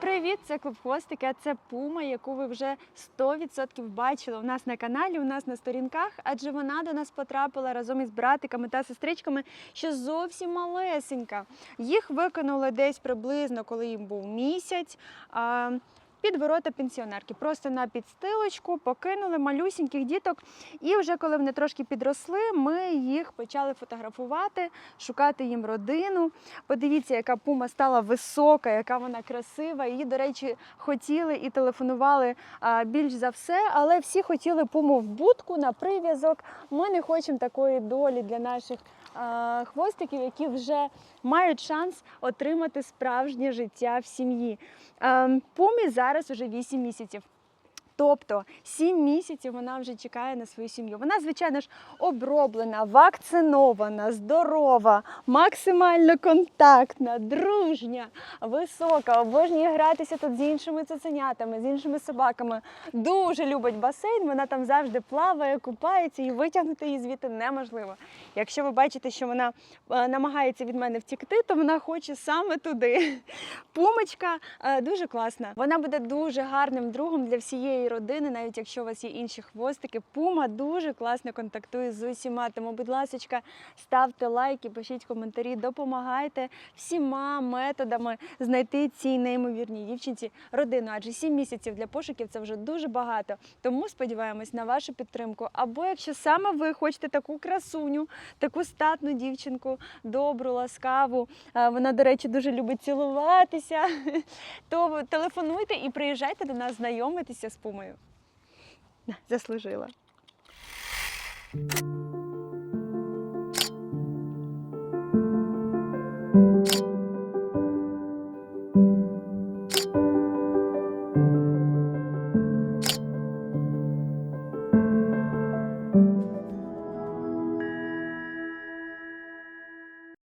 Привіт, це клуб хвостики. а Це пума, яку ви вже 100% бачили у нас на каналі, у нас на сторінках, адже вона до нас потрапила разом із братиками та сестричками, що зовсім малесенька. Їх викинули десь приблизно, коли їм був місяць. Під ворота пенсіонерки, просто на підстилочку покинули малюсіньких діток. І вже коли вони трошки підросли, ми їх почали фотографувати, шукати їм родину. Подивіться, яка пума стала висока, яка вона красива. Її, до речі, хотіли і телефонували більш за все, але всі хотіли пуму в будку на прив'язок. Ми не хочемо такої долі для наших хвостиків, які вже мають шанс отримати справжнє життя в сім'ї. Пумі зараз вже 8 місяців. Тобто 7 місяців вона вже чекає на свою сім'ю. Вона, звичайно ж, оброблена, вакцинована, здорова, максимально контактна, дружня, висока, обожнює гратися тут з іншими цуценятами, з іншими собаками. Дуже любить басейн. Вона там завжди плаває, купається і витягнути її звідти неможливо. Якщо ви бачите, що вона е, намагається від мене втікти, то вона хоче саме туди. Пумочка е, дуже класна. Вона буде дуже гарним другом для всієї родини, навіть якщо у вас є інші хвостики. Пума дуже класно контактує з усіма. Тому, будь ласка, ставте лайки, пишіть коментарі, допомагайте всіма методами знайти цій неймовірній дівчинці родину. Адже 7 місяців для пошуків це вже дуже багато. Тому сподіваємось на вашу підтримку. Або якщо саме ви хочете таку красуню, таку статну дівчинку, добру, ласкаву. е, Вона, до речі, дуже любить цілуватися. То телефонуйте і приїжджайте до нас знайомитися з пумою думаю, заслужила.